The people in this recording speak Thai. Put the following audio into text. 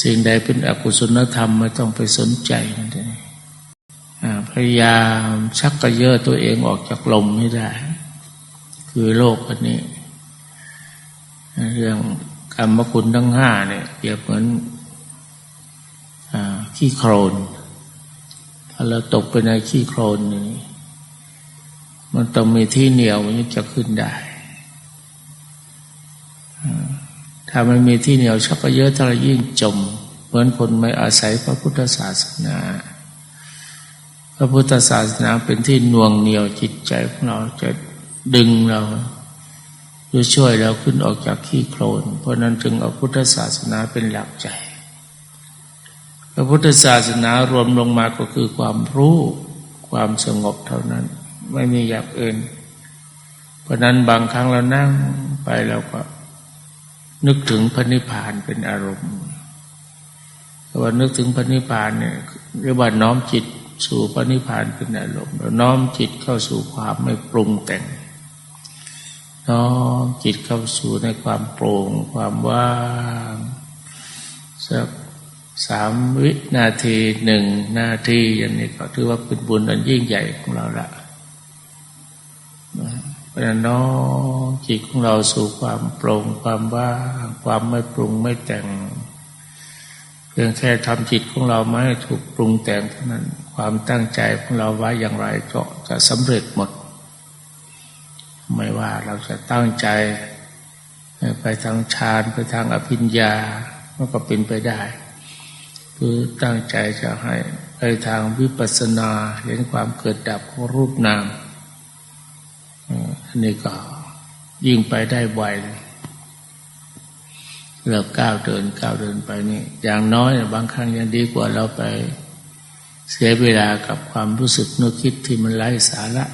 สิ่งใดเป็นอกุศลธรรมไม่ต้องไปสนใจมันเลยอ่าพยายามชักกระเยอะตัวเองออกจากลมให้ได้ คือโลกอันนี้ เรื่องกรรมคุณทั้งห้าเนี่ยเปรียบเหมือนอขี้โครน ถ้าเราตกไปในขี้โครนนี่มันต้องมีที่เหนียวมันจะขึ้นได้ ถ้ามันมีที่เหนียวชักก็เยอะถ้าเรายิ่งจม เหมือนคนไม่อาศัยพระพุทธศาสนา พระพุทธศาสนาเป็นที่น่วงเหนียวจิตใจของเราจะดึงเราจะช่วยเราขึ้นออกจากขี้โคลน เพราะนั้นจึงเอาพุทธศาสนาเป็นหลักใจ พระพุทธศาสนารวมลงมาก็คือความรู้ความสงบเท่านั้น ไม่มีอย่างอื่น เพราะนั้นบางครั้งเรานั่งไปเราก็ นึกถึงพระนิพพานเป็นอารมณ์แต่ว่านึกถึงพระนิพพานเนี่ยเรียกว่าน้อมจิตสู่พระนิพพานเป็นอารมณ์แล้วน้อมจิตเข้าสู่ความไม่ปรุงแต่ง น้อมจิตเข้าสู่ในความโปร่งความว่างสักสามวินาทีหนึ่งนาทีอย่างนี้ก็ถือว่าเป็นบุญอันยิ่งใหญ่ของเราละ พราะนั้นน้อจิตของเราสู่ความโปร่งความว่างความไม่ปรุงไม่แต่ง เพียงแค่ทำจิตของเราไม่ถูกปรุงแต่งเท่านั้น ความตั้งใจของเราไว้อย่างไรก็จะสำเร็จหมด ไม่ว่าเราจะตั้งใจ ไปทางฌานไปทางอภิญญามันก็เป็นไปได้คือตั้งใจจะให้ไปทางวิปัสสนาเห็นความเกิดดับของรูปนาม อันนี้ก็ยิ่งไปได้ไวเลยเราก้าวเดินก้าวเดินไปนี่ อย่างน้อยบางครั้งยังดีกว่าเราไป เสียเวลากับความรู้สึกนึกคิดที่มันไร้สาระ